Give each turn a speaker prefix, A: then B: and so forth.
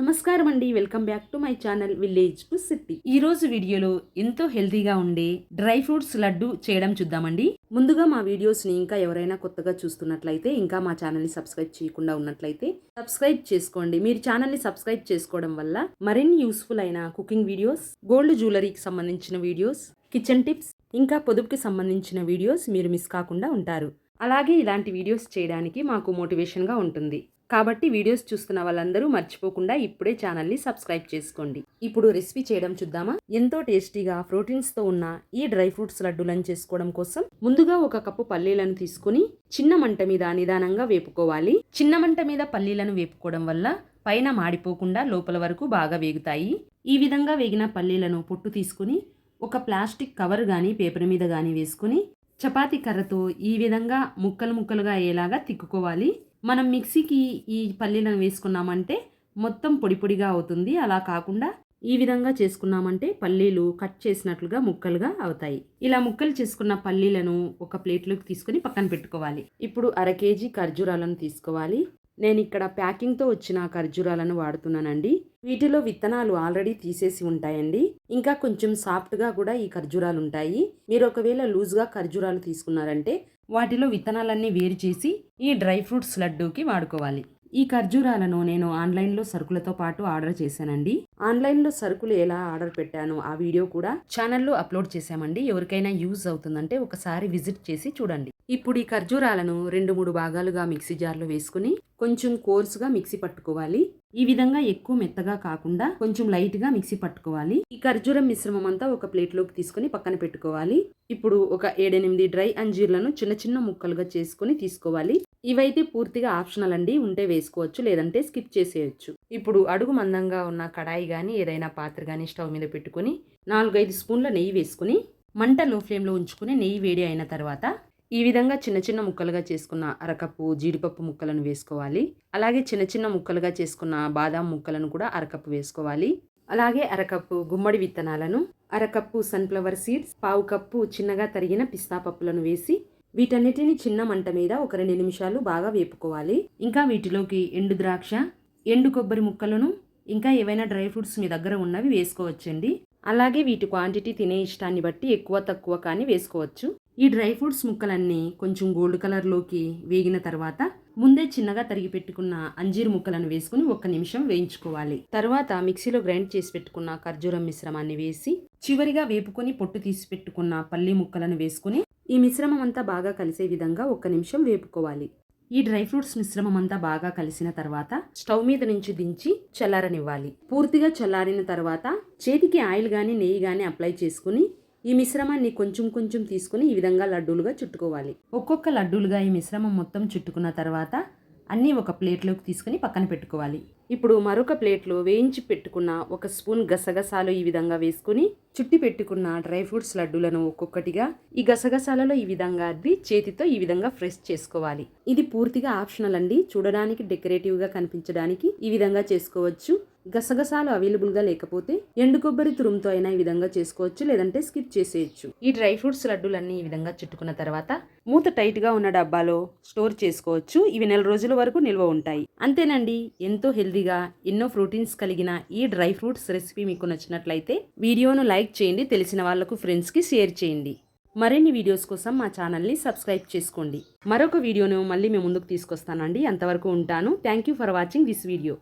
A: నమస్కారం అండి. Welcome back to my channel village to city. ఈ రోజు వీడియోలో ఎంతో హెల్తీగా ఉండే డ్రై ఫ్రూట్స్ లడ్డు చేయడం చూద్దామండి. ముందుగా మా వీడియోస్ని ఇంకా ఎవరైనా కొత్తగా చూస్తున్నట్లయితే ఇంకా మా ఛానల్ని సబ్స్క్రైబ్ చేయకుండా ఉన్నట్లయితే సబ్స్క్రైబ్ చేసుకోండి. మీరు ఛానల్ని సబ్స్క్రైబ్ చేసుకోవడం వల్ల మరిన్ని యూస్ఫుల్ అయిన కుకింగ్ వీడియోస్ గోల్డ్ జ్యువెలరీకి సంబంధించిన వీడియోస్ కిచెన్ టిప్స్ ఇంకా పొదుపుకి సంబంధించిన వీడియోస్ మీరు మిస్ కాకుండా ఉంటారు. అలాగే ఇలాంటి వీడియోస్ చేయడానికి మాకు మోటివేషన్గా ఉంటుంది. కాబట్టి వీడియోస్ చూస్తున్న వాళ్ళందరూ మర్చిపోకుండా ఇప్పుడే ఛానల్ని సబ్స్క్రైబ్ చేసుకోండి. ఇప్పుడు రెసిపీ చేయడం చూద్దామా? ఎంతో టేస్టీగా ప్రోటీన్స్తో ఉన్న ఈ డ్రై ఫ్రూట్స్ లడ్డూలను చేసుకోవడం కోసం ముందుగా ఒక కప్పు పల్లీలను తీసుకుని చిన్న మంట మీద నిదానంగా వేపుకోవాలి. చిన్న మంట మీద పల్లీలను వేపుకోవడం వల్ల పైన మాడిపోకుండా లోపల వరకు బాగా వేగుతాయి. ఈ విధంగా వేగిన పల్లీలను పొట్టు తీసుకుని ఒక ప్లాస్టిక్ కవర్ కానీ పేపర్ మీద కానీ వేసుకుని చపాతీ కర్రతో ఈ విధంగా ముక్కలు ముక్కలుగా అయ్యేలాగా తిక్కుకోవాలి. మనం మిక్సీకి ఈ పల్లీలను వేసుకున్నామంటే మొత్తం పొడి పొడిగా అవుతుంది. అలా కాకుండా ఈ విధంగా చేసుకున్నామంటే పల్లీలు కట్ చేసినట్లుగా ముక్కలుగా అవుతాయి. ఇలా ముక్కలు చేసుకున్న పల్లీలను ఒక ప్లేట్లోకి తీసుకొని పక్కన పెట్టుకోవాలి. ఇప్పుడు అర కేజీ ఖర్జూరాలను తీసుకోవాలి. నేను ఇక్కడ ప్యాకింగ్తో వచ్చిన ఖర్జూరాలను వాడుతున్నానండి. వీటిలో విత్తనాలు ఆల్రెడీ తీసేసి ఉంటాయండి. ఇంకా కొంచెం సాఫ్ట్గా కూడా ఈ ఖర్జూరాలు ఉంటాయి మీరు ఒకవేళ లూజ్గా ఖర్జూరాలు తీసుకున్నారంటే వాటిలో విత్తనాలన్నీ వేరు చేసి ఈ డ్రై ఫ్రూట్స్ లడ్డూకి వాడుకోవాలి. ఈ ఖర్జూరాలను నేను ఆన్లైన్లో సరుకులతో పాటు ఆర్డర్ చేశానండి. ఆన్లైన్లో సరుకులు ఎలా ఆర్డర్ పెట్టాను ఆ వీడియో కూడా ఛానల్లో అప్లోడ్ చేశామండి. ఎవరికైనా యూజ్ అవుతుందంటే ఒకసారి విజిట్ చేసి చూడండి. ఇప్పుడు ఈ ఖర్జూరాలను రెండు మూడు భాగాలుగా మిక్సీ జార్లో వేసుకుని కొంచెం కోర్సుగా మిక్సీ పట్టుకోవాలి. ఈ విధంగా ఎక్కువ మెత్తగా కాకుండా కొంచెం లైట్గా మిక్సీ పట్టుకోవాలి. ఈ ఖర్జూరం మిశ్రమం అంతా ఒక ప్లేట్లోకి తీసుకుని పక్కన పెట్టుకోవాలి. ఇప్పుడు ఒక ఏడెనిమిది డ్రై అంజీర్లను చిన్న చిన్న ముక్కలుగా చేసుకుని తీసుకోవాలి. ఇవైతే పూర్తిగా ఆప్షనల్ అండి ఉంటే వేసుకోవచ్చు లేదంటే స్కిప్ చేసేయచ్చు. ఇప్పుడు అడుగు మందంగా ఉన్న కడాయి కానీ ఏదైనా పాత్ర కానీ స్టవ్ మీద పెట్టుకుని నాలుగైదు స్పూన్ల నెయ్యి వేసుకుని మంట లో ఫ్లేమ్లో ఉంచుకుని నెయ్యి వేడి అయిన తర్వాత ఈ విధంగా చిన్న చిన్న ముక్కలుగా చేసుకున్న అరకప్పు జీడిపప్పు ముక్కలను వేసుకోవాలి. అలాగే చిన్న చిన్న ముక్కలుగా చేసుకున్న బాదాం ముక్కలను కూడా అరకప్పు వేసుకోవాలి. అలాగే అరకప్పు గుమ్మడి విత్తనాలను అరకప్పు సన్ఫ్లవర్ సీడ్స్ పావు కప్పు చిన్నగా తరిగిన పిస్తా పప్పులను వేసి వీటన్నిటిని చిన్న మంట మీద ఒక రెండు నిమిషాలు బాగా వేపుకోవాలి. ఇంకా వీటిలోకి ఎండు ద్రాక్ష ఎండు కొబ్బరి ముక్కలను ఇంకా ఏవైనా డ్రై ఫ్రూట్స్ మీ దగ్గర ఉన్నవి వేసుకోవచ్చండి. అలాగే వీటి క్వాంటిటీ తినే ఇష్టాన్ని బట్టి ఎక్కువ తక్కువ కానీ వేసుకోవచ్చు. ఈ డ్రై ఫ్రూట్స్ ముక్కలన్నీ కొంచెం గోల్డ్ కలర్లోకి వేగిన తర్వాత ముందే చిన్నగా తరిగి పెట్టుకున్న అంజీరు ముక్కలను వేసుకుని ఒక్క నిమిషం వేయించుకోవాలి. తర్వాత మిక్సీలో గ్రైండ్ చేసి పెట్టుకున్న ఖర్జూరం మిశ్రమాన్ని వేసి చివరిగా వేపుకొని పొట్టు తీసి పెట్టుకున్న పల్లి ముక్కలను వేసుకుని ఈ మిశ్రమం అంతా బాగా కలిసే విధంగా ఒక్క నిమిషం వేపుకోవాలి. ఈ డ్రై ఫ్రూట్స్ మిశ్రమం అంతా బాగా కలిసిన తర్వాత స్టవ్ మీద నుంచి దించి చల్లారనివ్వాలి. పూర్తిగా చల్లారిన తర్వాత చేతికి ఆయిల్ కానీ నెయ్యి కానీ అప్లై చేసుకుని ఈ మిశ్రమాన్ని కొంచెం కొంచెం తీసుకుని ఈ విధంగా లడ్డూలుగా చుట్టుకోవాలి. ఒక్కొక్క లడ్డూలుగా ఈ మిశ్రమం మొత్తం చుట్టుకున్న తర్వాత అన్నీ ఒక ప్లేట్లోకి తీసుకుని పక్కన పెట్టుకోవాలి. ఇప్పుడు మరొక ప్లేట్లో వేయించి పెట్టుకున్న ఒక స్పూన్ గసగసాలు ఈ విధంగా వేసుకుని చుట్టి పెట్టుకున్న డ్రై ఫ్రూట్స్ లడ్డూలను ఒక్కొక్కటిగా ఈ గసగసాలలో ఈ విధంగా అద్ది చేతితో ఈ విధంగా ఫ్రెష్ చేసుకోవాలి. ఇది పూర్తిగా ఆప్షనల్ అండి. చూడడానికి డెకరేటివ్గా కనిపించడానికి ఈ విధంగా చేసుకోవచ్చు. గసగసాలు అవైలబుల్గా లేకపోతే ఎండు కొబ్బరి తురుముతో అయినా ఈ విధంగా చేసుకోవచ్చు లేదంటే స్కిప్ చేసేయచ్చు. ఈ డ్రై ఫ్రూట్స్ లడ్డూలన్నీ ఈ విధంగా చుట్టుకున్న తర్వాత మూత టైట్గా ఉన్న డబ్బాలో స్టోర్ చేసుకోవచ్చు. ఇవి నెల రోజుల వరకు నిల్వ ఉంటాయి. అంతేనండి ఎంతో హెల్దీగా ఎన్నో ప్రోటీన్స్ కలిగిన ఈ డ్రై ఫ్రూట్స్ రెసిపీ మీకు నచ్చినట్లయితే వీడియోను లైక్ చేయండి తెలిసిన వాళ్ళకు ఫ్రెండ్స్కి షేర్ చేయండి. మరిన్ని వీడియోస్ కోసం మా ఛానల్ని సబ్స్క్రైబ్ చేసుకోండి. మరొక వీడియోను మళ్ళీ మేము ముందుకు తీసుకొస్తానండి. అంతవరకు ఉంటాను. Thank you for watching this video